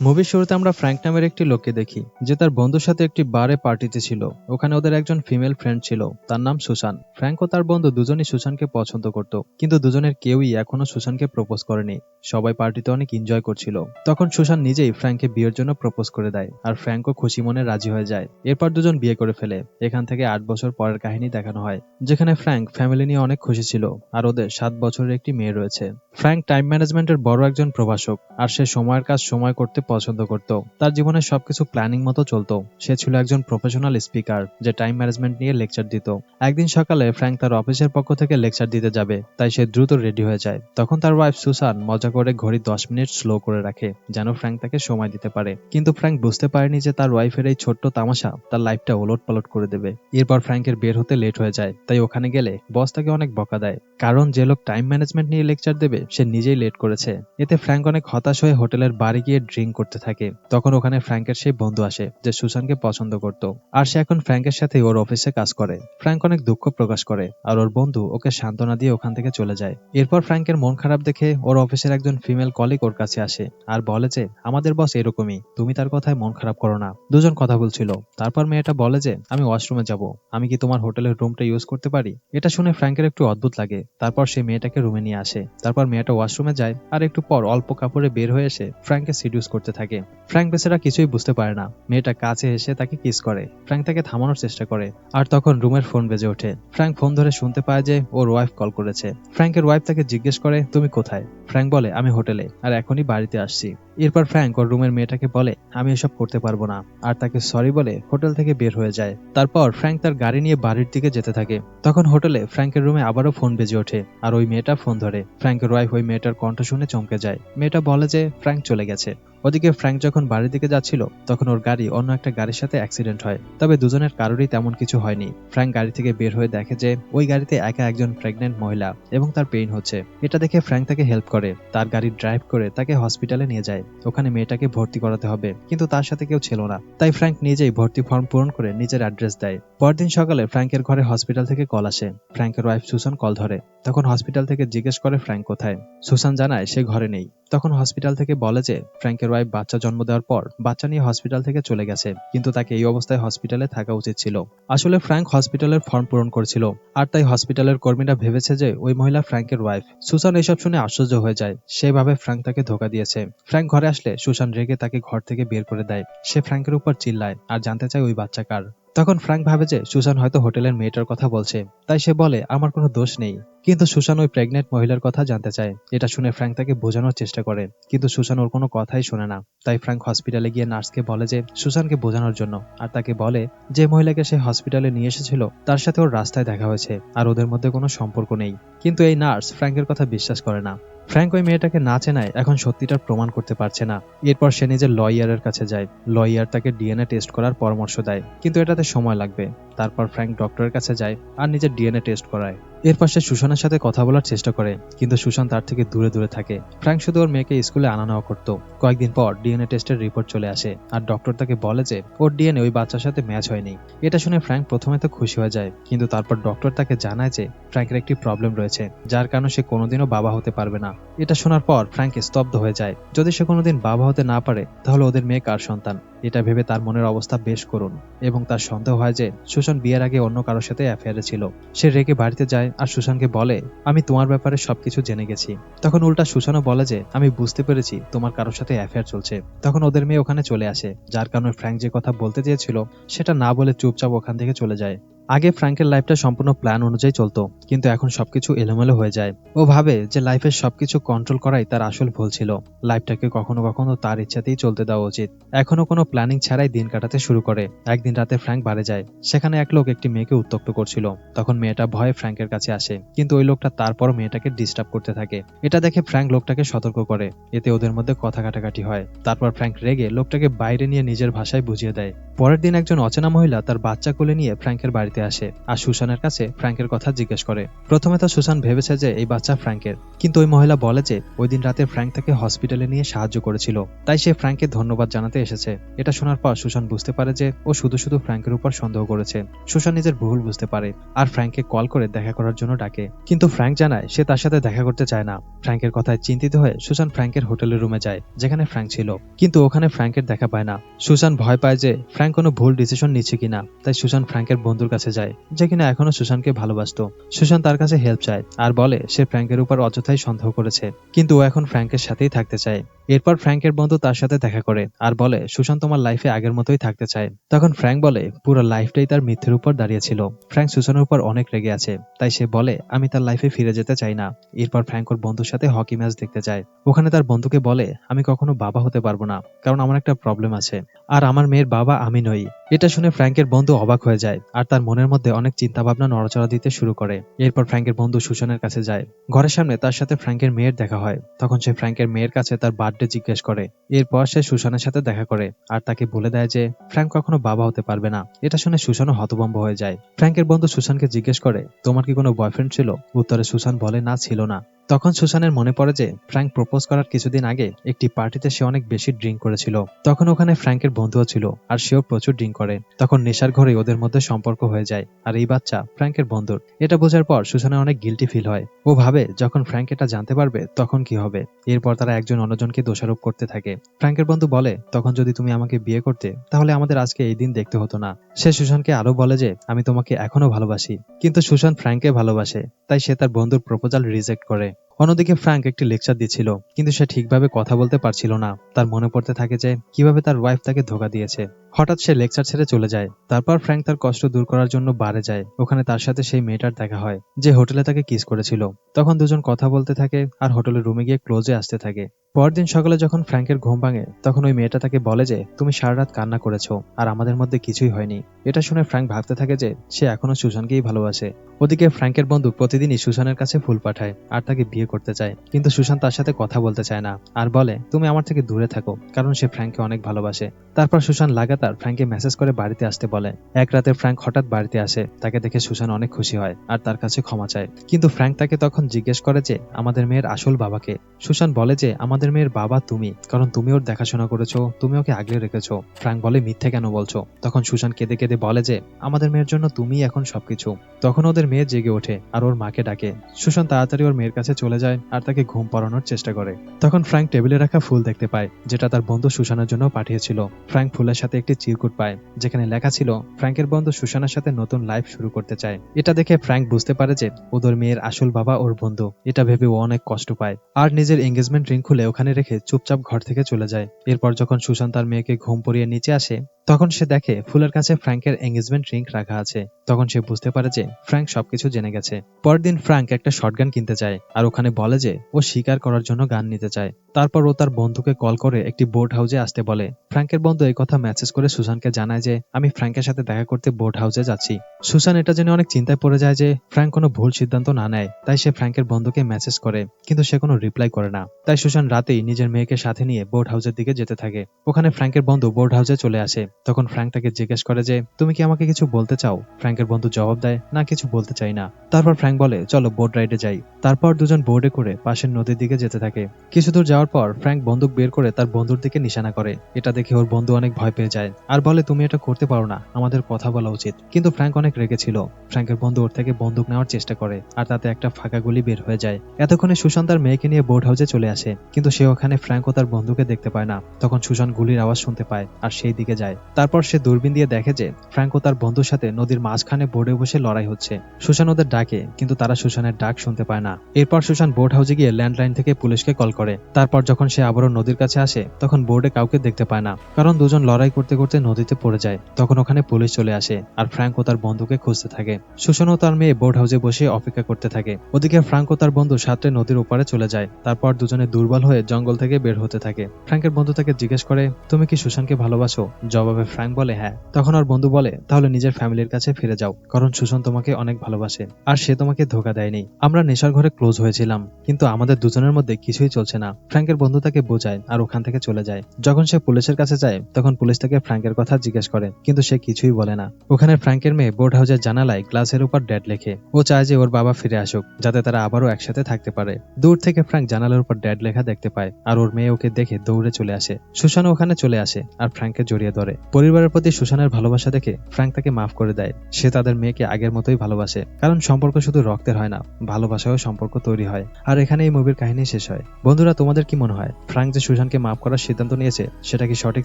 মুভির শুরুতে আমরা ফ্র্যাঙ্ক নামের একটি লোককে দেখি, যে তার বন্ধুর সাথে একটি বারে পার্টিতে ছিল। ওখানে ওদের একজন ফিমেল ফ্রেন্ড ছিল, তার নাম সুশান। ফ্র্যাঙ্ক ও তার বন্ধু দুজনই সুসানকে পছন্দ করত, কিন্তু দুজনের কেউই এখনও সুসানকে প্রপোজ করেনি। সবাই পার্টিতে অনেক এনজয় করছিল। তখন সুশান নিজেই ফ্র্যাঙ্ককে বিয়ের জন্য প্রপোজ করে দেয়, আর ফ্র্যাঙ্কও খুশি মনে রাজি হয়ে যায়। এরপর দুজন বিয়ে করে ফেলে। এখান থেকে আট বছর পরের কাহিনী দেখানো হয়, যেখানে ফ্র্যাঙ্ক ফ্যামিলি নিয়ে অনেক খুশি ছিল, আর ওদের সাত বছরের একটি মেয়ে রয়েছে। ফ্র্যাঙ্ক টাইম ম্যানেজমেন্টের বড় একজন প্রভাষক, আর সে সময়ের কাজ সময় করতে পছন্দ করত। তার জীবনে সবকিছু প্ল্যানিং মতো চলতো। সে ছিল একজন প্রফেশনাল স্পিকার যে টাইম ম্যানেজমেন্ট নিয়ে লেকচার দিত। একদিন সকালে ফ্র্যাঙ্ক তার অফিসের পক্ষ থেকে লেকচার দিতে যাবে, তাই সে দ্রুত রেডি হয়ে যায়। তখন তার ওয়াইফ সুসান মজা করে ঘড়ি দশ মিনিট স্লো করে রাখে, যেন ফ্র্যাঙ্ক তাকে সময় দিতে পারে। কিন্তু ফ্র্যাঙ্ক বুঝতে পারেনি যে তার ওয়াইফের এই ছোট্ট তামাশা তার লাইফটা ওলট পালট করে দেবে। এরপর ফ্র্যাঙ্কের বের হতে লেট হয়ে যায়, তাই ওখানে গেলে বস তাকে অনেক বকা দেয়। কারণ যে লোক টাইম ম্যানেজমেন্ট নিয়ে লেকচার দেবে, সে নিজেই লেট করেছে। এতে ফ্র্যাঙ্ক অনেক হতাশ হয়ে হোটেলের বাড়ি গিয়ে ড্রিঙ্ক করতে থাকে। তখন ওখানে ফ্র্যাঙ্কের সেই বন্ধু আসে যে সুসানকে পছন্দ করত। আর সে এখন ফ্র্যাঙ্কের সাথে ওর অফিসে কাজ করে। ফ্র্যাঙ্ক অনেক দুঃখ প্রকাশ করে আর ওর বন্ধু ওকে সান্ত্বনা দিয়ে ওখান থেকে চলে যায়। এরপর ফ্র্যাঙ্কের মন খারাপ দেখে ওর অফিসের একজন ফিমেল কলিগ ওর কাছে আসে আর বলে যে, আমাদের বস এরকমই। তুমি তার কথায় মন খারাপ করো না। দুজন কথা বলছিল। তারপর মেয়েটা বলে যে, আমি ওয়াশরুমে যাব। আমি কি তোমার হোটেলের রুমটা ইউজ করতে পারি? এটা শুনে ফ্র্যাঙ্কের একটু অদ্ভুত লাগে। তারপর সে মেয়েটাকে রুমে নিয়ে আসে। তারপর মেয়েটা ওয়াশরুমে যায় আর একটু পর অল্প কাপড়ে বের হয়ে এসে ফ্র্যাঙ্ককে সিডিউস করতে থাকে। ফ্র্যাঙ্ক বেচারা কিছুই বুঝতে পারে না। মেয়েটা কাছে এসে তাকে কিস করে। ফ্র্যাঙ্ক তাকে থামানোর চেষ্টা করে। আর তখন রুমের ফোন বেজে ওঠে। ফ্র্যাঙ্ক ফোন ধরে শুনতে পায় যে ওর ওয়াইফ কল করেছে। ফ্র্যাঙ্কের ওয়াইফ তাকে জিজ্ঞেস করে, তুমি কোথায়? ফ্র্যাঙ্ক বলে, আমি হোটেলে। আর এখনই বাড়িতে আসছি। এরপর ফ্র্যাঙ্ক ওর রুমের মেয়েটাকে বলে, আমি এসব করতে পারব না। আর তাকে সরি বলে হোটেল থেকে বের হয়ে যায়। তারপর ফ্র্যাঙ্ক তার গাড়ি নিয়ে বাড়ির দিকে যেতে থাকে। তখন হোটেলে ফ্র্যাঙ্কের রুমে আবারও ফোন বেজে ওঠে। আর ওই মেয়েটা ফোন ধরে। ফ্র্যাঙ্কের ওয়াইফ ওই মেয়েটার কণ্ঠ শুনে চমকে যায়। মেয়েটা বলে যে, ফ্র্যাঙ্ক চলে গেছে। ওদিকে ফ্র্যাঙ্ক যখন বাড়ির দিকে যাচ্ছিল, তখন ওর গাড়ি অন্য একটা গাড়ির সাথে অ্যাক্সিডেন্ট হয়। তবে দুজনের কারোরই তেমন কিছু হয়নি। ফ্র্যাঙ্ক গাড়ি থেকে বের হয়ে দেখে যে, ওই গাড়িতে একা একজন প্রেগনেন্ট মহিলা এবং তার পেইন হচ্ছে। এটা দেখে ফ্র্যাঙ্ক তাকে হেল্প করে। তার গাড়ি ড্রাইভ করে তাকে হসপিটালে নিয়ে যায়। ওখানে মেয়েটাকে ভর্তি করাতে হবে। কিন্তু তার সাথে কেউ ছিল না। তাই ফ্র্যাঙ্ক নিজেই ভর্তি ফর্ম পূরণ করে নিজের অ্যাড্রেস দেয়। পরদিন সকালে ফ্র্যাঙ্কের ঘরে হসপিটাল থেকে কল আসে। ফ্র্যাঙ্কের ওয়াইফ সুসান কল ধরে। তখন হসপিটাল থেকে জিজ্ঞেস করে ফ্র্যাঙ্ক কোথায়। সুসান জানায় সে ঘরে নেই। তখন হসপিটাল থেকে বলে যে, ফ্র্যাঙ্কের ওয়াইফ বাচ্চা জন্ম দেওয়ার পর বাচ্চা নিয়ে হসপিটাল থেকে চলে গেছে, কিন্তু তাকে এই অবস্থায় হসপিটালে থাকা উচিত ছিল। আসলে ফ্র্যাঙ্ক হসপিটালের ফর্ম পূরণ করছিল, আর তাই হসপিটালের কর্মীরা ভেবেছে যে ওই মহিলা ফ্র্যাঙ্কের ওয়াইফ সুসান এসব শুনে আশ্চর্য হয়ে যায়, সেভাবে ফ্র্যাঙ্ক তাকে ধোকা দিয়েছে। ফ্র্যাঙ্ক ঘরে আসলে সুসান রেগে তাকে ঘর থেকে বের করে দেয়। সে ফ্র্যাঙ্কের উপর চিল্লায়, আর জানতে চায় ওই বাচ্চা কার। তখন ফ্র্যাঙ্ক ভাবে যে সুসান হয়তো হোটেলের মেয়েটার কথা বলছে, তাই সে বলে, আমার কোনো দোষ নেই। কিন্তু সুসান ওই প্রেগনেন্ট মহিলার কথা জানতে চায়। এটা শুনে ফ্র্যাঙ্ক তাকে বোঝানোর চেষ্টা করে, কিন্তু সুসান ওর কোনো কথাই শোনে না। তাই ফ্র্যাঙ্ক হসপিটালে গিয়ে নার্সকে বলে যে সুসানকে বোঝানোর জন্য। আর তাকে বলে, যে মহিলাকে সে হসপিটালে নিয়ে এসেছিল, তার সাথে ওর রাস্তায় দেখা হয়েছে, আর ওদের মধ্যে কোনো সম্পর্ক নেই। কিন্তু এই নার্স ফ্র্যাঙ্কের কথা বিশ্বাস করে না। ফ্র্যাঙ্ক ওই মেয়েটাকে না চেনায় এখন সত্যিটা প্রমাণ করতে পারছে না। এরপর সে নিজের লয়ারের কাছে যায়। লয়ার তাকে ডিএনএ টেস্ট করার পরামর্শ দেয়। কিন্তু এটাতে সময় লাগবে। তারপর ফ্র্যাঙ্ক ডক্টরের কাছে যায় আর নিজের ডিএনএ টেস্ট করায়। এরপর সে সুশানের সাথে কথা বলার চেষ্টা করে, কিন্তু সুশান তার থেকে দূরে দূরে থাকে। ফ্র্যাঙ্ক শুধু ওর মেয়েকে স্কুলে আনা নেওয়া করতো। কয়েকদিন পর ডিএনএ টেস্টের রিপোর্ট চলে আসে, আর ডক্টর তাকে বলে যে, ওর ডিএনএ ওই বাচ্চার সাথে ম্যাচ হয়নি। এটা শুনে ফ্র্যাঙ্ক প্রথমে তো খুশি হয়ে যায়, কিন্তু তারপর ডক্টর তাকে জানায় যে ফ্র্যাঙ্কের একটি প্রবলেম রয়েছে, যার কারণে সে কোনোদিনও বাবা হতে পারবে না। এটা শোনার পর ফ্র্যাঙ্ক স্তব্ধ হয়ে যায়, যদি সে কোনোদিন বাবা হতে না পারে, তাহলে ওদের মেয়ে কার সন্তান? এটা ভেবে তার মনের অবস্থা বেশ করুন এবং তার সন্দেহ হয় যে সুশান বিয়ের আগে অন্য কারোর সাথে অ্যাফেয়ারে ছিল। সে রেগে বাড়িতে যায় আর সুশানকে বলে, আমি তোমার ব্যাপারে সবকিছু জেনে গেছি। তখন উল্টা সুশানও বলে যে, আমি বুঝতে পেরেছি তোমার কারোর সাথে অ্যাফেয়ার চলছে। তখন ওদের মেয়ে ওখানে চলে আসে, যার কারণে ফ্র্যাঙ্ক যে কথা বলতে চেয়েছিল, সেটা না বলে চুপচাপ ওখান থেকে চলে যায়। আগে ফ্র্যাঙ্কের লাইফটা সম্পূর্ণ প্ল্যান অনুযায়ী চলতো, কিন্তু এখন সবকিছু এলোমেলো হয়ে যায়। ও ভাবে যে লাইফের সবকিছু কন্ট্রোল করাই তার আসল ভুল ছিল। লাইফটাকে কখনো কখনো তার ইচ্ছাতেই চলতে দেওয়া উচিত। এখনও কোনো প্ল্যানিং ছাড়াই দিন কাটাতে শুরু করে। একদিন রাতে ফ্র্যাঙ্ক বাড়ে যায়। সেখানে এক লোক একটি মেয়েকে উত্তক্ত করছিল। তখন মেয়েটা ভয়ে ফ্র্যাঙ্কের কাছে আসে, কিন্তু ওই লোকটা তারপর মেয়েটাকে ডিস্টার্ব করতে থাকে। এটা দেখে ফ্র্যাঙ্ক লোকটাকে সতর্ক করে। এতে ওদের মধ্যে কথা কাটাকাটি হয়। তারপর ফ্র্যাঙ্ক রেগে লোকটাকে বাইরে নিয়ে নিজের ভাষায় বুঝিয়ে দেয়। পরের দিন একজন অচেনা মহিলা তার বাচ্চা কোলে নিয়ে ফ্র্যাঙ্কের বাড়িতে আসে আর সুশানের কাছে ফ্র্যাঙ্কের কথা জিজ্ঞেস করে। প্রথমে তো সুশান ভেবেছে যে এই বাচ্চা ফ্র্যাঙ্কের কিন্তু ওই মহিলা বলে যে ওই দিন রাতে ফ্র্যাঙ্ক তাকে হসপিটালে নিয়ে সাহায্য করেছিল। তাই সে ফ্র্যাঙ্ককে ধন্যবাদ জানাতে এসেছে। এটা শোনার পর সুশান বুঝতে পারে যে ও শুধু শুধু ফ্র্যাঙ্কের উপর সন্দেহ করেছে। সুশান নিজের ভুল বুঝতে পারে। আর ফ্র্যাঙ্ককে কল করে দেখা করার জন্য ডাকে। কিন্তু ফ্র্যাঙ্ক জানায়, সে তার সাথে দেখা করতে চায় না। ফ্র্যাঙ্কের কথায় চিন্তিত হয়ে সুশান ফ্র্যাঙ্কের হোটেলের রুমে যায়, যেখানে ফ্র্যাঙ্ক ছিল। কিন্তু ওখানে ফ্র্যাঙ্কের দেখা পায় না। সুশান ভয় পায় যে ফ্র্যাঙ্ক কোনো ভুল ডিসিশন নিচ্ছে কিনা। তাই সুশান ফ্র্যাঙ্কের বন্ধুর কাছে যায়, যে কিনা এখনও সুশানকে ভালোবাসতো। সুশান তার কাছে হেল্প চায় আর বলে, সে ফ্র্যাঙ্কের উপর অযথাই সন্দেহ করেছে। কিন্তু ও এখন ফ্র্যাঙ্কের সাথেই থাকতে চায়। এরপর ফ্র্যাঙ্কের বন্ধু তার সাথে দেখা করে আর বলে, সুশান তোমার লাইফে আগের মতোই থাকতে চায়। তখন ফ্র্যাঙ্ক বলে, পুরো লাইফটাই তার মিথ্যের উপর দাঁড়িয়েছিল ফ্র্যাঙ্ক সুশানের উপর অনেক রেগে আছে, তাই সে বলে, আমি তার লাইফে ফিরে যেতে চাই না। এরপর ফ্র্যাঙ্ক ওর বন্ধুর সাথে হকি ম্যাচ দেখতে যায়। ওখানে তার বন্ধুকে বলে, আমি কখনো বাবা হতে পারব না, কারণ আমার একটা প্রবলেম আছে। আর আমার মেয়ের বাবা আমি নই। এটা শুনে ফ্র্যাঙ্কের বন্ধু অবাক হয়ে যায়, আর তার মনের মধ্যে অনেক চিন্তা ভাবনা নড়াচড়া দিতে শুরু করে। এরপর ফ্র্যাঙ্কের বন্ধু সুশানের কাছে যায়। ঘরের সামনে তার সাথে ফ্র্যাঙ্কের মেয়ের দেখা হয়। তখন সে ফ্র্যাঙ্কের মেয়ের কাছে তার বার্থডে জিজ্ঞেস করে। এরপর সে সুশানের সাথে দেখা করে, আর তাকে বলে দেয় যে, ফ্র্যাঙ্ক কখনো বাবা হতে পারবে না। এটা শুনে সুশানও হতভম্ব হয়ে যায়। ফ্র্যাঙ্কের বন্ধু সুশানকে জিজ্ঞেস করে, তোমার কি কোনো বয়ফ্রেন্ড ছিল? উত্তরে সুশান বলে, না, ছিল না। তখন সুশানের মনে পড়ে যে ফ্র্যাঙ্ক প্রপোজ করার কিছুদিন আগে একটি পার্টিতে সে অনেক বেশি ড্রিঙ্ক করেছিল। তখন ওখানে ফ্র্যাঙ্কের বন্ধুও ছিল, আর সেও প্রচুর ড্রিঙ্ক করে। তখন নেশার ঘরে ওদের মধ্যে সম্পর্ক হয়ে যায়। আর এই বাচ্চা ফ্র্যাঙ্কের বন্ধুর। এটা বোঝার পর সুশানের অনেক গিলটি ফিল হয়। ও ভাবে, যখন ফ্র্যাঙ্ক এটা জানতে পারবে, তখন কি হবে? এরপর তারা একজন অন্যজনকে দোষারোপ করতে থাকে। ফ্র্যাঙ্কের বন্ধু বলে, তখন যদি তুমি আমাকে বিয়ে করতে, তাহলে আমাদের আজকে এই দিন দেখতে হতো না। সে সুশানকে আরও বলে যে, আমি তোমাকে এখনও ভালোবাসি। কিন্তু সুশান ফ্র্যাঙ্ককে ভালোবাসে, তাই সে তার বন্ধুর প্রপোজাল রিজেক্ট করে। অন্যদিকে ফ্র্যাঙ্ক একটি লেকচার দিচ্ছিল, কিন্তু সে ঠিকভাবে কথা বলতে পারছিল না। তার মনে পড়তে থাকে যে, কীভাবে তার ওয়াইফ তাকে ধোকা দিয়েছে। হঠাৎ সে লেকচার ছেড়ে চলে যায়। তারপর ফ্র্যাঙ্ক তার কষ্ট দূর করার জন্য বারে যায়। ওখানে তার সাথে সেই মেয়েটার দেখা হয়, যে হোটেলে তাকে কিস করেছিল। তখন দুজন কথা বলতে থাকে আর হোটেলের রুমে গিয়ে ক্লোজে আসতে থাকে। পরদিন সকালে যখন ফ্র্যাঙ্কের ঘুম ভাঙে, তখন ওই মেয়েটা তাকে বলে যে, তুমি সারা রাত কান্না করেছ, আর আমাদের মধ্যে কিছুই হয়নি। এটা শুনে ফ্র্যাঙ্ক ভাবতে থাকে যে, সে এখনও সুশানকেই ভালোবাসে। ওদিকে ফ্র্যাঙ্কের বন্ধু প্রতিদিনই সুশানের কাছে ফুল পাঠায়, আর তাকে বিয়ে করতে চায়। কিন্তু সুশান তার সাথে কথা বলতে চায় না, আর বলে, তুমি আমার থেকে দূরে থাকো, কারণ সে ফ্র্যাঙ্ককে অনেক ভালোবাসে। তারপর সুশান লাগাতার ফ্র্যাঙ্ককে মেসেজ করে বাড়িতে আসতে বলে। এক রাতে ফ্র্যাঙ্ক হঠাৎ বাড়িতে আসে, তাকে দেখে সুশান অনেক খুশি হয়, আর তার কাছে ক্ষমা চায়। কিন্তু ফ্র্যাঙ্ক তাকে তখন জিজ্ঞেস করে যে, আমাদের মেয়ের আসল বাবাকে? সুশান বলে যে, আমাদের মেয়ের বাবা তুমি, কারণ তুমি ওর দেখাশোনা করেছ, তুমি ওকে আগলে রেখেছো। ফ্র্যাঙ্ক বলে, মিথ্যে কেন বলছো? তখন সুশান কেঁদে কেঁদে বলে যে, আমাদের মেয়ের জন্য তুমি এখন সবকিছু। তখন ওদের মেয়ে জেগে ওঠে আর ওর মাকে ডাকে। সুশান তাড়াতাড়ি ওর মেয়ের কাছে চলে যায় আর তাকে ঘুম পাড়ানোর চেষ্টা করে। তখন ফ্র্যাঙ্ক টেবিলে রাখা ফুল দেখতে পায়, যেটা তার বন্ধু সুশানের জন্য পাঠিয়েছিল। ফ্র্যাঙ্ক ফুলের সাথে একটি চিরকুট পায়, যেখানে লেখা ছিল, ফ্র্যাঙ্কের বন্ধু সুশানের সাথে নতুন লাইফ শুরু করতে চায়। এটা দেখে ফ্র্যাঙ্ক বুঝতে পারে যে, ওদের মেয়ের আসল বাবা ওর বন্ধু। এটা ভেবে ও অনেক কষ্ট পায়। আর নিজের এঙ্গেজমেন্ট রিং খুলে ওখানে রেখে চুপচাপ ঘর থেকে চলে যায়। এরপর যখন সুশান্ত তার মেয়েকে ঘুম পড়িয়ে নিচে আসে তখন সে দেখে ফুলের কাছে ফ্র্যাঙ্কের এঙ্গেজমেন্ট রিং রাখা আছে। তখন সে বুঝতে পারে যে ফ্র্যাঙ্ক সবকিছু জেনে গেছে। পরের দিন ফ্র্যাঙ্ক একটা শটগান কিনতে চায় আর ওখানে বলে যে ও শিকার করার জন্য গান নিতে চায়। তারপর ও তার বন্ধুকে কল করে একটি বোর্ড হাউসে আসতে বলে। ফ্র্যাঙ্কের বন্ধু এই কথা মেসেজ করে সুশানকে জানায় যে আমি ফ্র্যাঙ্কের সাথে দেখা করতে বোট হাউসে যাচ্ছি। সুশান এটা জেনে অনেক চিন্তায় পড়ে যায় যে ফ্র্যাঙ্ক কোনো ভুল সিদ্ধান্ত না নেয়, তাই সে ফ্র্যাঙ্কের বন্ধুকে মেসেজ করে, কিন্তু সে কোনো রিপ্লাই করে না। তাই সুশান রাতেই নিজের মেয়েকে সাথে নিয়ে বোর্ড হাউসের দিকে যেতে থাকে। ওখানে ফ্র্যাঙ্কের বন্ধু বোট হাউসে চলে আসে। তখন ফ্র্যাঙ্ক তাকে জিজ্ঞেস করে যে, তুমি কি আমাকে কিছু বলতে চাও? ফ্র্যাঙ্কের বন্ধু জবাব দেয়, না, কিছু বলতে চাই না। তারপর ফ্র্যাঙ্ক বলে, চলো, বোট রাইডে যাই। তারপর দুজন বোর্ডে করে পাশের নদীর দিকে যেতে থাকে। কিছু দূর যাওয়ার পর ফ্র্যাঙ্ক বন্দুক বের করে তার বন্ধুর দিকে নিশানা করে। এটা দেখে ওর বন্ধু অনেক ভয় পেয়ে যায়। আর বলে, তুমি এটা করতে পারো না, আমাদের কথা বলা উচিত। কিন্তু ফ্র্যাঙ্ক অনেক রেগেছিল ফ্র্যাঙ্কের বন্ধু ওর থেকে বন্দুক নেওয়ার চেষ্টা করে, আর তাতে একটা ফাঁকা গুলি বের হয়ে যায়। এতক্ষণে সুশান তার মেয়েকে নিয়ে বোর্ড হাউসে চলে আসে, কিন্তু সে ওখানে ফ্র্যাঙ্ক ও তার বন্ধুকে দেখতে পায় না। তখন সুশান গুলির আওয়াজ শুনতে পায়, আর সেই দিকে যায়। তারপর সে দূরবীন দিয়ে দেখে যে ফ্র্যাঙ্ক তার বন্ধুর সাথে নদীর মাঝখানে বোর্ডে বসে লড়াই হচ্ছে। সুশান ওদের ডাকে, কিন্তু তারা সুশানের ডাক শুনতে পায় না। এরপর সুশান বোট হাউসে গিয়ে ল্যান্ডলাইন থেকে পুলিশকে কল করে। তারপর যখন সে আবারও নদীর কাছে আসে, তখন বোর্ডে কাউকে দেখতে পায় না। কারণ দুজন লড়াই করতে করতে নদীতে পড়ে যায়। তখন ওখানে পুলিশ চলে আসে আর ফ্র্যাঙ্ক তার বন্ধুকে খুঁজতে থাকে। সুশান ও তার মেয়ে বোর্ড হাউসে বসে অপেক্ষা করতে থাকে। ওদিকে ফ্র্যাঙ্ক তার বন্ধু সাঁতরে নদীর ওপারে চলে যায়। তারপর দুজনে দুর্বল হয়ে জঙ্গল থেকে বের হতে থাকে। ফ্র্যাঙ্কের বন্ধু তাকে জিজ্ঞেস করে, তুমি কি সুশানকে ভালোবাসো? জবাব জবাবে ফ্র্যাঙ্ক বলে হ্যাঁ। তখন ওর বন্ধু বলে, তাহলে নিজের ফ্যামিলির কাছে ফিরে যাও, কারণ সুশান তোমাকে অনেক ভালোবাসে, আর সে তোমাকে ধোকা দেয়নি। আমরা নেশার ঘরে ক্লোজ হয়েছিলাম, কিন্তু আমাদের দুজনের মধ্যে কিছুই চলছে না। ফ্র্যাঙ্কের বন্ধু তাকে বোঝায় আর ওখান থেকে চলে যায়। যখন সে পুলিশের কাছে যায়, তখন পুলিশ তাকে ফ্র্যাঙ্কের কথা জিজ্ঞেস করে, কিন্তু সে কিছুই বলে না। ওখানে ফ্র্যাঙ্কের মেয়ে বোর্ড হাউসের জানালায় গ্লাসের উপর ড্যাড লেখে। ও চায় যে ওর বাবা ফিরে আসুক, যাতে তারা আবারও একসাথে থাকতে পারে। দূর থেকে ফ্র্যাঙ্ক জানালার উপর ড্যাড লেখা দেখতে পায়, আর ওর মেয়ে ওকে দেখে দৌড়ে চলে আসে। সুশান ওখানে চলে আসে, আর ফ্র্যাঙ্ককে জড়িয়ে ধরে। পরিবারের প্রতি সুশানের ভালোবাসা দেখে ফ্র্যাঙ্ক তাকে মাফ করে দেয়। সে তাদের মেয়েকে আগের মতোই ভালোবাসে, কারণ সম্পর্ক শুধু রক্তের হয় না ভালোবাসাও সম্পর্ক তৈরি হয়। আর এখানে এই মুভির কাহিনী শেষ হয়। বন্ধুরা, তোমাদের কি মনে হয়? ফ্র্যাঙ্ক যে সুশানকে মাফ করার সিদ্ধান্ত নিয়েছে, সেটা কি সঠিক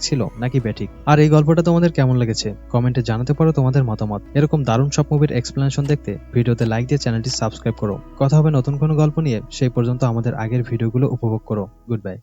ছিল নাকি ব্যাঠিক আর এই গল্পটা তোমাদের কেমন লেগেছে? কমেন্টে জানাতে পারো তোমাদের মতামত। এরকম দারুণ সব মুভির এক্সপ্লেনেশন দেখতে ভিডিওতে লাইক দিয়ে চ্যানেলটি সাবস্ক্রাইব করো। কথা হবে নতুন কোনো গল্প নিয়ে, সেই পর্যন্ত আমাদের আগের ভিডিওগুলো উপভোগ করো। Good bye